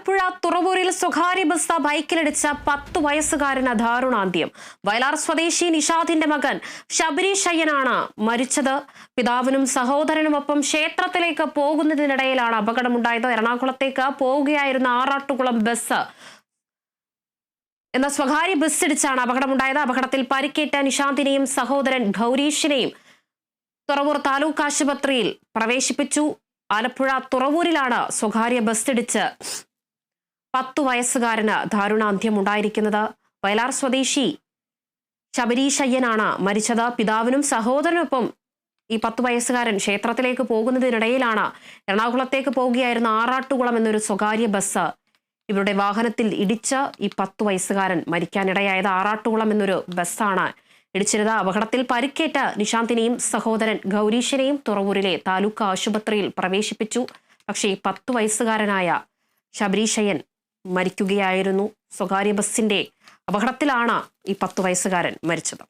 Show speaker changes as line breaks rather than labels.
ആലപ്പുഴ തുറവൂരിൽ സ്വകാര്യ ബസ് ബൈക്കിലിടിച്ച പത്ത് വയസ്സുകാരന് ദാരുണാന്ത്യം. വയലാർ സ്വദേശി നിഷാദിന്റെ മകൻ ശബരീഷ് അയ്യനാണ് മരിച്ചത്. പിതാവിനും സഹോദരനുമൊപ്പം ക്ഷേത്രത്തിലേക്ക് പോകുന്നതിനിടയിലാണ് അപകടമുണ്ടായത്. എറണാകുളത്തേക്ക് പോവുകയായിരുന്ന ആറാട്ടുകുളം ബസ് എന്ന സ്വകാര്യ ബസ് ഇടിച്ചാണ് അപകടമുണ്ടായത്. അപകടത്തിൽ പരിക്കേറ്റ നിഷാന്തിനെയും സഹോദരൻ ഗൗരീഷിനെയും തുറവൂർ താലൂക്ക് ആശുപത്രിയിൽ പ്രവേശിപ്പിച്ചു. ആലപ്പുഴ തുറവൂരിലാണ് സ്വകാര്യ ബസ് ഇടിച്ച് പത്തു വയസ്സുകാരന് ദാരുണാന്ത്യം ഉണ്ടായിരിക്കുന്നത്. വയലാർ സ്വദേശി ശബരീശയ്യനാണ് മരിച്ചത്. പിതാവിനും സഹോദരനൊപ്പം ഈ പത്തു വയസ്സുകാരൻ ക്ഷേത്രത്തിലേക്ക് പോകുന്നതിനിടയിലാണ് എറണാകുളത്തേക്ക് പോവുകയായിരുന്ന ആറാട്ടുകുളം എന്നൊരു സ്വകാര്യ ബസ് ഇവരുടെ വാഹനത്തിൽ ഇടിച്ച് ഈ പത്തു വയസ്സുകാരൻ മരിക്കാനിടയായത്. ആറാട്ടുകുളം എന്നൊരു ബസ്സാണ് ഇടിച്ചിരുന്ന അപകടത്തിൽ പരിക്കേറ്റ നിശാന്തിനെയും സഹോദരൻ ഗൗരീശനെയും തുറവൂരിലെ താലൂക്ക് ആശുപത്രിയിൽ പ്രവേശിപ്പിച്ചു. പക്ഷേ പത്തു വയസ്സുകാരനായ ശബരീശയൻ മരിക്കുകയായിരുന്നു. സ്വകാര്യ ബസിന്റെ അപകടത്തിലാണ് ഈ പത്തു വയസ്സുകാരൻ മരിച്ചത്.